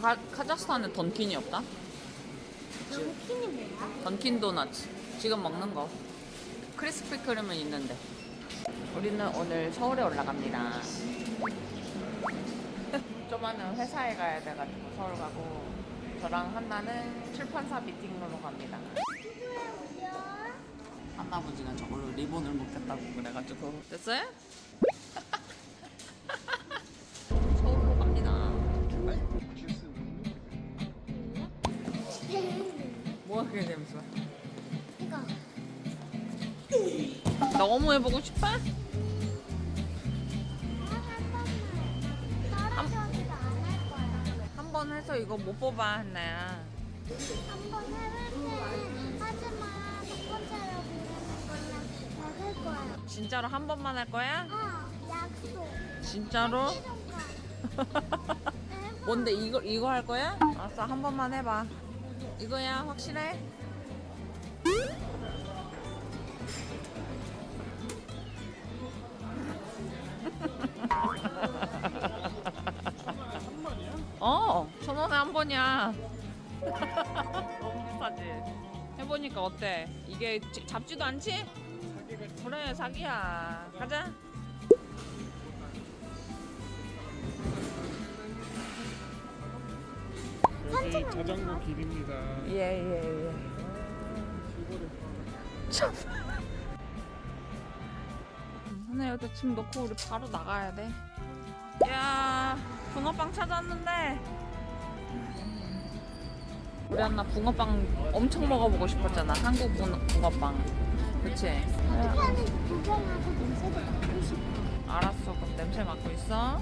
카, 카자흐스탄에 던킨이 없다? 런킨이 뭐야? 던킨 도넛 지금 먹는 거 크리스피 크림은 있는데 우리는 오늘 서울에 올라갑니다 좀만은 회사에 가야 돼가지고 서울 가고 저랑 한나는 출판사 미팅으로 갑니다 한나 아버지가 저걸로 리본을 묶겠다고 그래가지고 됐어요? 그게 재밌어? 이거 너무 해보고 싶어? 떨어져도 안할 거야. 한번 해서 이거 못 뽑아 한나야 한번 해볼 때 하지만 첫 번째로 거는 먹을 거야. 진짜로 한 번만 할 거야? 어, 약속. 진짜로? 뭔데 이거 이거 할 거야? 알았어 한 번만 해봐 이거야 확실해? 어, 천 원에 한 번이야. 너무 비싸지? 해보니까 어때? 이게 지- 잡지도 않지? 그래, 사기야. 가자. 여기 자전거 길입니다. 예, 예, 예. 참. 하나 여기다 짐 넣고 우리 바로 나가야 돼. 야, 붕어빵 찾았는데. 우리 한나 붕어빵 엄청 먹어보고 싶었잖아. 한국 붕- 붕어빵. 그치? 하는 구경하고 냄새도 맡고 싶어. 알았어. 그럼 냄새 맡고 있어.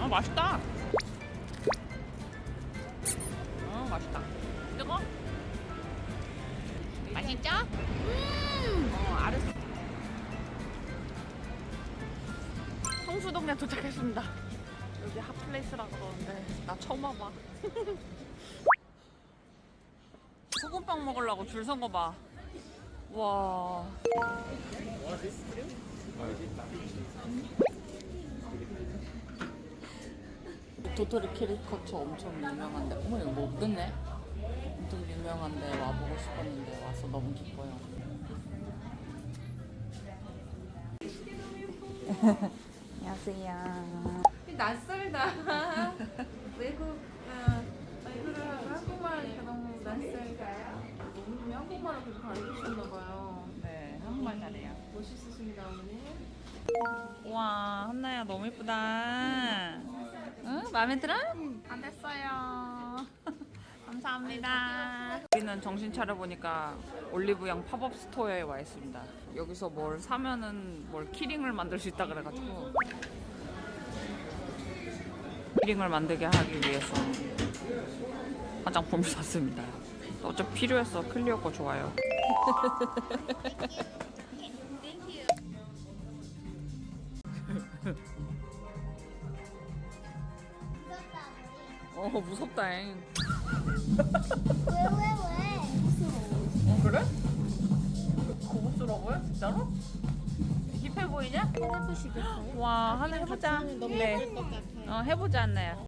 아, 맛있다. 봐. 소금빵 먹으려고 줄 선 거 봐. 와. 도토리 캐리커처 엄청 유명한데 어머 이거 못 듣네 엄청 유명한데 와보고 싶었는데 와서 너무 기뻐요 안녕하세요 낯설다. 외국 하고 한국말 하니까 너무 낯설까요? 너무 한국말을 계속 가르치셨나 봐요. 네 한국말 잘해요 멋있으십니다, 어머니. 우와 한나야 너무 예쁘다 응? 마음에 들어? 안 됐어요 감사합니다 우리는 정신 차려보니까 올리브영 팝업 스토어에 와 있습니다 여기서 뭘 사면은 뭘 키링을 만들 수 있다 그래가지고 키링을 만들게 하기 위해서 화장품을 샀습니다 어차피 필요해서 클리어 거 좋아요. 어 무섭다잉 왜, 왜, 왜? 어 그래? 고급스러워요 진짜로? 힙해 보이냐? 해보시겠어요? 와 하나 해보자 네. 어 해보자 안나야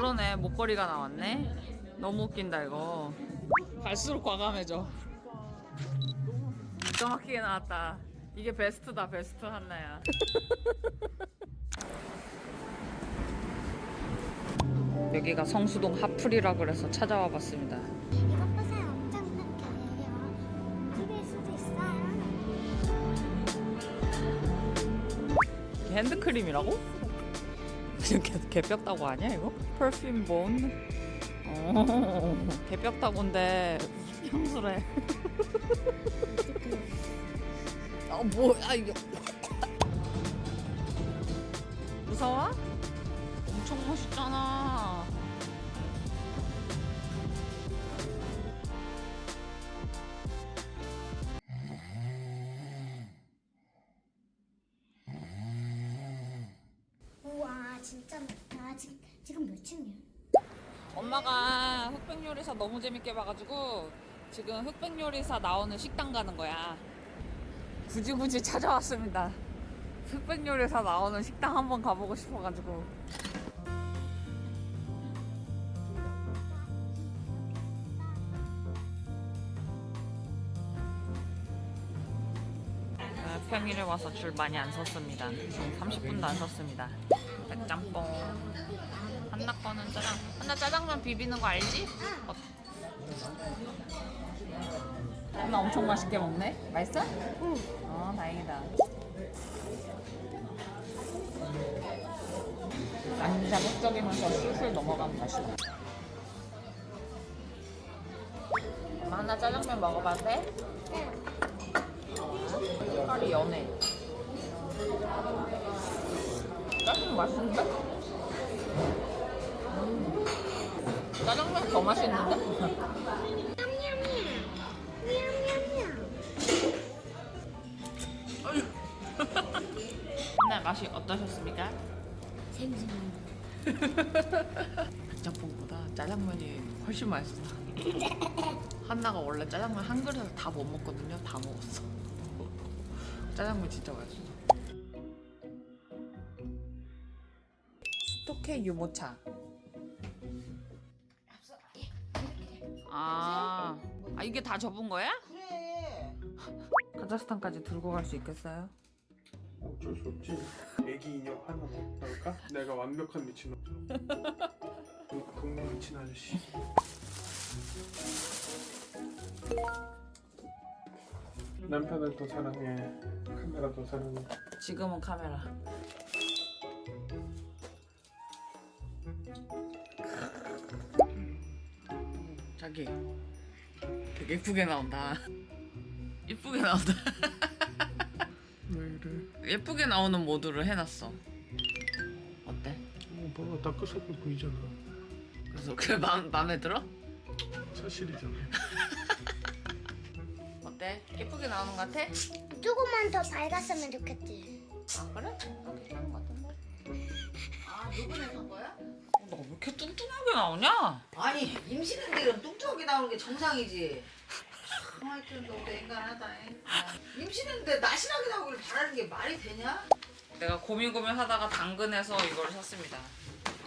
그러네 목걸이가 나왔네 너무 웃긴다 이거 갈수록 과감해져 기가 막히게 나왔다 이게 베스트다 베스트 한나야 여기가 성수동 핫플이라 그래서 찾아와 봤습니다 이것 보세요. 엄청 큰게요. TV일 수도 있어요. 이게 핸드크림이라고? 개, 개뼈다고 아니야 이거? 퍼퓸 본? 어, 개뼈다고인데 향수래. 어 뭐야 이거? 무서워? 엄청 멋있잖아. 지금, 지금 몇 층이야? 엄마가 흑백 요리사 너무 재밌게 봐가지고 지금 흑백 요리사 나오는 식당 가는 거야. 굳이 굳이 찾아왔습니다. 흑백 요리사 나오는 식당 한번 가보고 싶어가지고. 아, 평일에 와서 줄 많이 안 섰습니다. 지금 30분도 안 섰습니다. 백짬뽕. 한나 거는 짜장. 한나 짜장면 비비는 거 알지? 어. 한나 엄청 맛있게 먹네. 맛있어? 응. 어, 다행이다. 안 자극적이면서 술술 넘어가는 맛이다. 엄마 하나 짜장면 먹어봐도 돼? 색깔이 연해. 맛있는데? 음. 짜장면 더 맛있는데? 오늘 맛이 어떠셨습니까? 생선. 백짬뽕보다 짜장면이 훨씬 맛있어. 한나가 원래 짜장면 한 그릇을 다못 먹거든요. 다 먹었어. 짜장면 진짜 맛있어. 스토케 유모차. 아, 아 이게 다 접은 거야? 그래. 카자흐스탄까지 들고 갈 수 있겠어요? 어쩔 수 없지. 애기 인형 하나 더 나올까? 내가 완벽한 미친 놈. 동네 미친 아저씨. 남편을 더 사랑해. 카메라 더 사랑해. 지금은 카메라. 자기 되게 예쁘게 나온다. 예쁘게 나온다. 왜 이래? 예쁘게 나오는 모드를 해놨어. 어때? 어, 봐봐 다크서클 보이잖아. 그래서 그게 맘, 마음에 들어? 사실이잖아. 어때? 예쁘게 나오는 것 같아? 조금만 더 밝았으면 좋겠지. 아 그래? 나 괜찮은 것 같은데. 아 누구네 산 거야? 너왜 이렇게 뚱뚱하 게 나오냐? 아니 임신인들은 뚱뚱하게 나오는 게 정상이지. 하여튼 너도 인간하다. 임신인데 날씬하게 나오길 바라는 게 말이 되냐? 내가 고민 고민하다가 당근에서 이걸 샀습니다.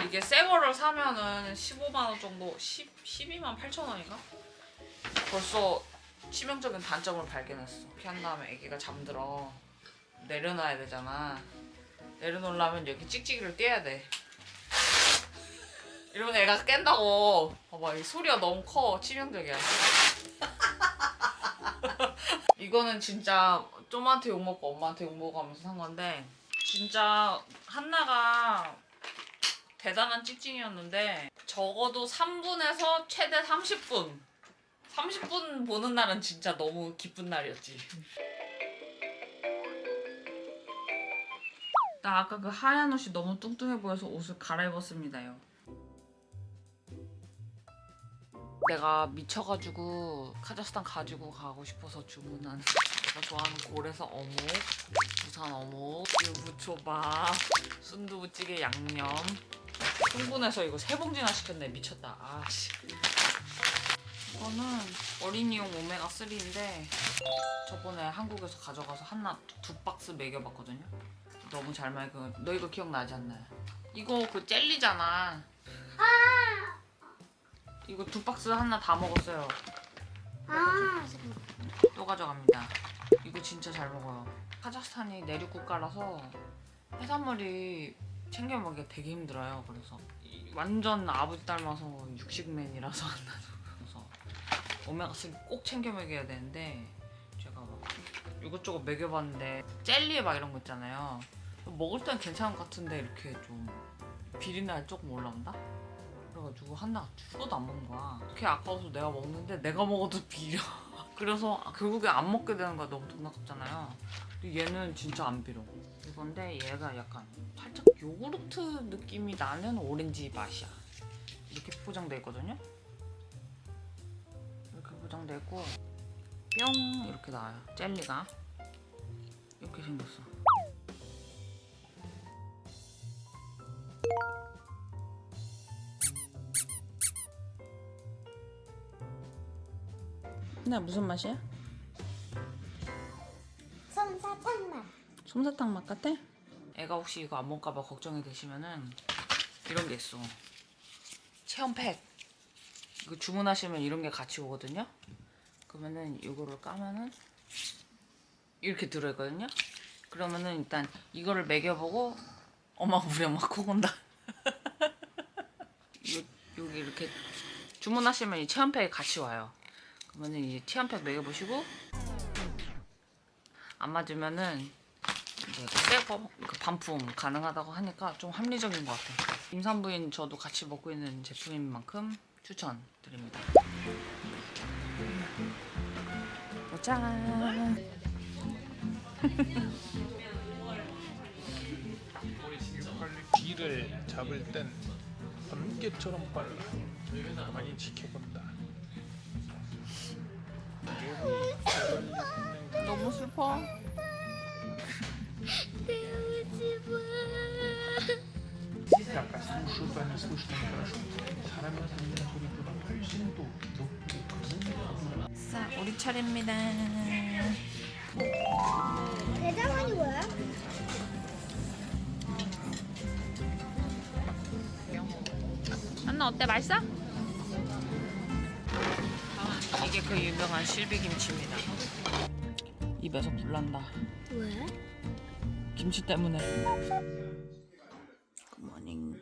이게 새 거를 사면은 15만 원 정도, 10, 12만 8천 원인가? 벌써 치명적인 단점을 발견했어. 이렇게 한 다음에 아기가 잠들어 내려놔야 되잖아. 내려놓으려면 여기 찍찍이를 떼야 돼. 이러면 애가 깬다고. 봐봐, 이 소리가 너무 커. 치명적이야. 이거는 진짜 좀한테 욕먹고 엄마한테 욕먹고 하면서 산 건데 진짜 한나가 대단한 찍찍이였는데 적어도 3분에서 최대 30분 30분 보는 날은 진짜 너무 기쁜 날이었지 나 아까 그 하얀 옷이 너무 뚱뚱해 보여서 옷을 갈아입었습니다요 내가 미쳐가지고 카자흐스탄 가지고 가고 싶어서 주문한 내가 좋아하는 고래서 어묵, 부산 어묵, 유부초밥, 순두부찌개 양념. 흥분해서 이거 세 봉지나 시켰네. 미쳤다. 아씨. 이거는 어린이용 오메가 3인데 저번에 한국에서 가져가서 하나 두 박스 먹여봤거든요. 너무 잘 말고. 너 이거 기억나지 않나요? 이거 그 젤리잖아 이거 두 박스 하나 다 먹었어요 아, 또 가져갑니다. 이거 진짜 잘 먹어요. 카자흐스탄이 내륙 국가라서 해산물이 챙겨 먹기가 되게 힘들어요. 그래서 이- 완전 아버지 닮아서 육식맨이라서 나도 그래서 오메가 3 꼭 챙겨 먹여야 되는데 제가 막 이것저것 먹여봤는데 젤리 막 이런 거 있잖아요. 먹을 땐 괜찮은 것 같은데 이렇게 좀 비린내 조금 올라온다? 그래가지고 한나가 죽어도 안 먹는 거야. 그게 아까워서 내가 먹는데 내가 먹어도 비려. 그래서 결국에 안 먹게 되는 거야. 너무 돈 아깝잖아요. 근데 얘는 진짜 안 비려. 이건데 얘가 약간 살짝 요구르트 느낌이 나는 오렌지 맛이야. 이렇게 포장돼 있거든요. 이렇게 포장돼 있고 뿅 이렇게 나와요. 젤리가 이렇게 생겼어. 나 무슨 맛이야? 솜사탕 맛. 솜사탕 맛 같아? 애가 혹시 이거 안 먹을까봐 걱정이 되시면은 이런 게 있어. 체험팩. 이거 주문하시면 이런 게 같이 오거든요. 그러면은 이거를 까면은 이렇게 들어있거든요. 그러면은 일단 이거를 먹여보고 엄마가 우리 엄마 코 온다. 요, 여기 이렇게 주문하시면 이 체험팩이 같이 와요. 그러면은 이 체험팩 먹여보시고 안 맞으면은 이제 새거 그 반품 가능하다고 하니까 좀 합리적인 것 같아요. 임산부인 저도 같이 먹고 있는 제품인 만큼 추천드립니다. 짠. 뒤를 잡을 땐 번개처럼 빨라. 많이 지켜본다. 너무 슬퍼. 약간 слушают, они слышат они хорошо. 사람이 듣는 소리보다 훨씬 더 높고 크고 자, 우리 차례입니다. 대장원이 뭐야? 안나 어때? 맛있어? 이게 그 유명한 실비김치입니다. 입에서 불난다. 왜? 김치 때문에. 굿모닝.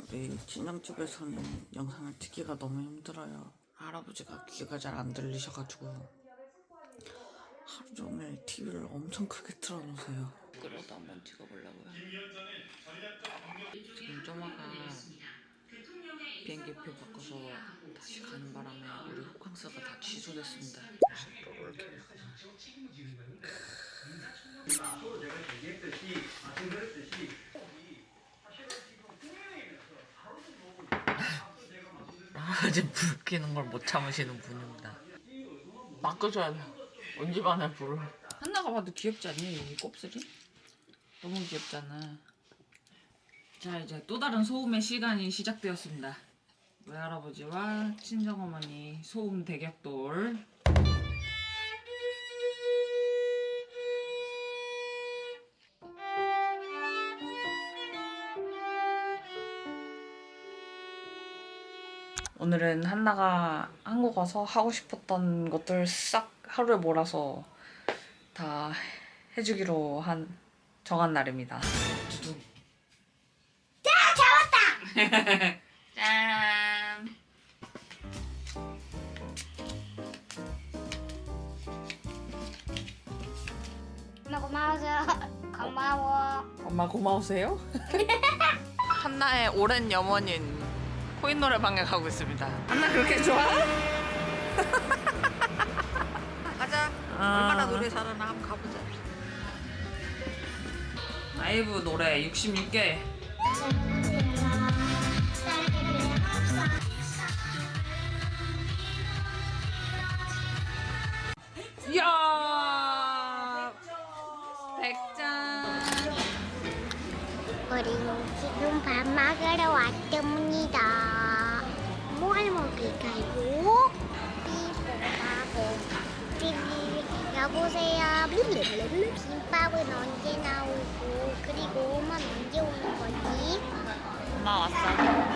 우리 친정 집에서는 영상을 찍기가 너무 힘들어요. 할아버지가 귀가 잘 안 들리셔가지고 하루 종일 TV를 엄청 크게 틀어놓으세요. 끌어도 한번 찍어보려고요. 지금 쪼마가 비행기표 바꿔서 다시 가는 바람에 우리 호캉스가 다 취소됐습니다. 아직 불 끄는 걸 못 참으시는 분입니다. 막 끄셔야 돼. 언제 반에 불을. 한나가 봐도 귀엽지 않니? 이 곱슬이? 너무 귀엽잖아. 자 이제 또 다른 소음의 시간이 시작되었습니다. 외할아버지와 친정어머니 소음 대격돌. 오늘은 한나가 한국 와서 하고 싶었던 것들 싹 하루에 몰아서 다 해주기로 한 정한 날입니다. 두둥. 짠. 엄마 고마워서 고마워. 엄마 고마우세요? 한나의 오랜 염원인 코인 노래방에 가고 있습니다. 한나 그렇게 좋아? 가자. 얼마나 노래 잘하나 한번 가보자. 아이브 노래 66개. 블블블블. 김밥은 언제 나오고 그리고 엄마 언제 오는 거지? 엄마 왔어.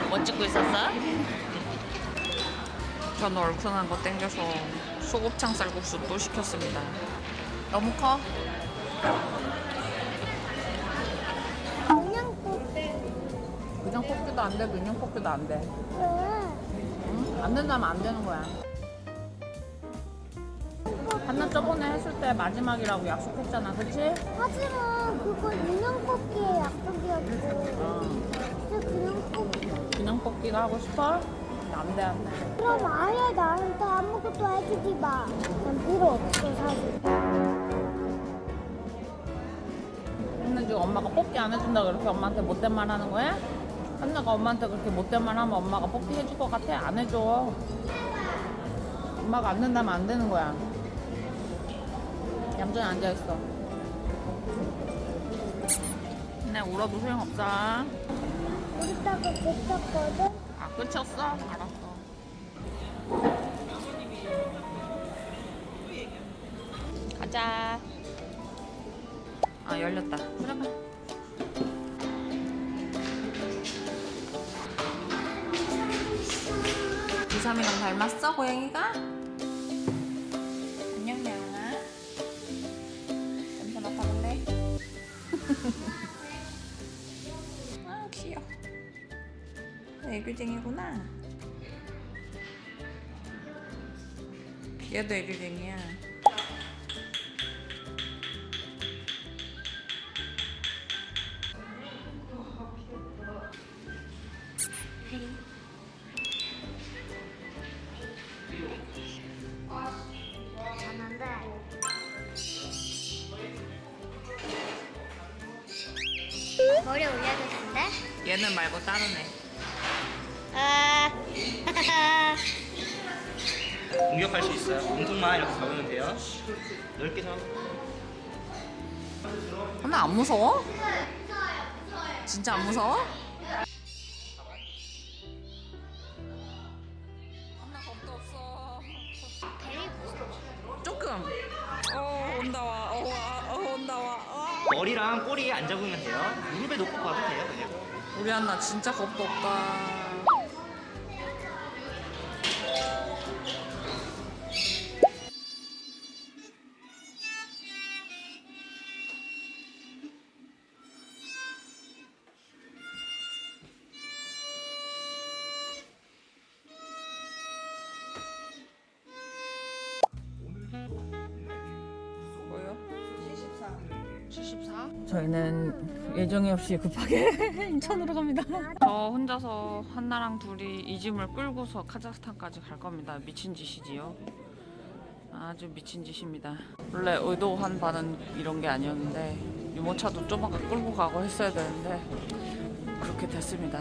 뭐 찍고 있었어? 전 얼큰한 거 땡겨서 소곱창 쌀국수 또 시켰습니다. 너무 커? 그냥 꼭 그냥 뽑기도 안 돼, 그냥 뽑기도 안 돼. 왜? 안 된다면 안 되는 거야. 한나 저번에 했을 때 마지막이라고 약속했잖아, 그치? 하지만 그건 인형 뽑기의 약속이었고 어. 진짜 그냥 뽑기 그냥 뽑기가 하고 싶어? 안 돼, 안 돼. 그럼 아예 나한테 아무것도 해주지 마. 난 필요 없어 사실. 근데 지금 엄마가 뽑기 안 해준다 그렇게 엄마한테 못된 말 하는 거야? 한나가 엄마한테 그렇게 못된 말 하면 엄마가 뽑기 해줄 것 같아? 안 해줘. 엄마가 안 된다면 안 되는 거야. 얌전히 앉아있어. 근데 울어도 소용없어. 우리다가 괜찮거든. 아, 끝이었어? 알았어. 가자. 아 열렸다. 들어가. 이삼이랑 닮았어 고양이가? 애교쟁이구나. 얘도 애교쟁이야. 머리 올려도 된대? 얘는 말고 다른 애. 공격할 수 있어요. 몸통만 이렇게 잡으면 돼요. 넓게 잡아. 하나 안 무서워? 진짜 안 무서워? 하나 겁도 없어. 조금. 어 온다 와. 어, 와. 어 온다 와. 어. 머리랑 꼬리 안 잡으면 돼요. 무릎에 놓고 봐도 돼요. 그냥. 우리 한나 진짜 겁도 없다. 예정이 없이 급하게 인천으로 갑니다. 저 혼자서 한나랑 둘이 이 짐을 끌고서 카자흐스탄까지 갈 겁니다. 미친 짓이지요. 아주 미친 짓입니다. 원래 의도한 바는 이런 게 아니었는데 유모차도 좀 아까 끌고 가고 했어야 되는데 그렇게 됐습니다.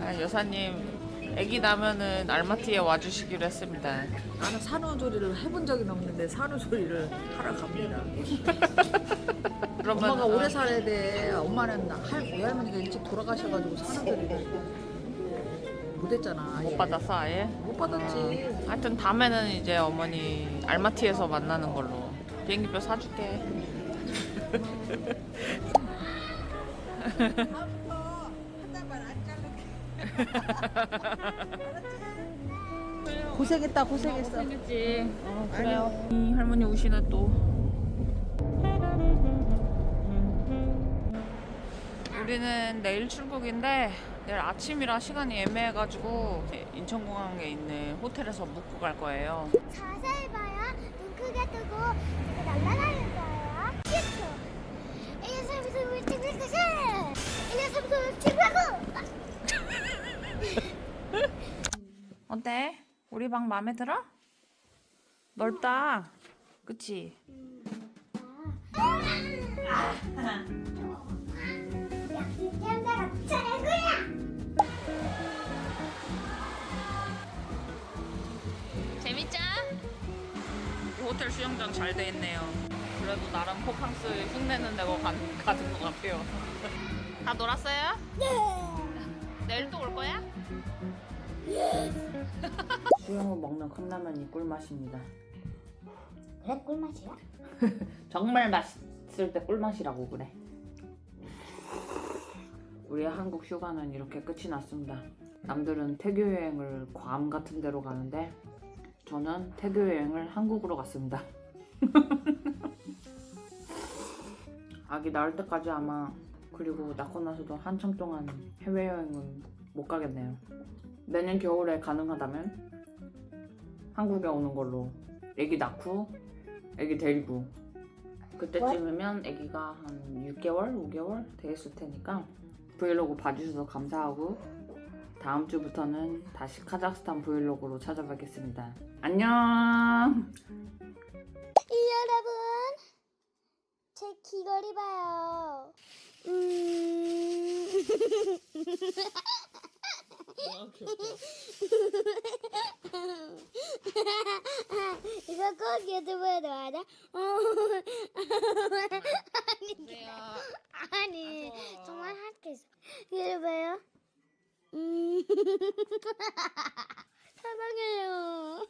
아, 여사님 아기 나면은 알마티에 와주시기로 했습니다. 나는 산후조리를 해본 적이 없는데 산후조리를 하러 갑니다. 그러면 엄마가 오래 살아야 돼. 엄마는 할 외할머니가 일찍 돌아가셔가지고 산후조리를 못했잖아. 못 받았어 아예? 못 받았지. 하여튼 다음에는 이제 어머니 알마티에서 만나는 걸로 비행기표 사줄게. 고생했다 고생했어. 그치. 어, 그래요. 이 할머니 우시네 또. 우리는 내일 출국인데 내일 아침이라 시간이 애매해가지고 인천공항에 있는 호텔에서 묵고 갈 거예요. 자세히 봐야 눈 크게 뜨고 제가 날아다닐 거예요 10초 1, 2, 3, 4, 5, 6, 7, 8, 9, 10 1, 2, 3, 4, 5, 6, 7, 8, 9 어때? 우리 방 마음에 들어? 넓다. 그치? 현자가 최고야 재밌죠? 이 호텔 수영장 잘 돼 있네요. 그래도 나름 호캉스 흉내는 내고 가, 가는 것 같아요. 다 놀았어요? 네 내일 또 올 거야? 수영 후 먹는 컵라면이 꿀맛입니다. 그래 꿀맛이야? 정말 맛있을 때 꿀맛이라고 그래. 우리의 한국 휴가는 이렇게 끝이 났습니다. 남들은 태교 여행을 괌 같은 데로 가는데 저는 태교 여행을 한국으로 갔습니다. 아기 낳을 때까지 아마 그리고 낳고 나서도 한참 동안 해외 여행은 못 가겠네요. 내년 겨울에 가능하다면 한국에 오는 걸로 아기 낳고 아기 데리고 그때쯤이면 아기가 한 6개월, 5개월 되겠을 테니까 브이로그 봐주셔서 감사하고 다음 주부터는 다시 카자흐스탄 브이로그로 찾아뵙겠습니다. 안녕. 여러분 제 귀걸이 봐요 음... 이거 꼭 유튜브에 넣어야 돼? 어. 아니, 아니 정말 할 게 있어 이거 봐요. 음... 사랑해요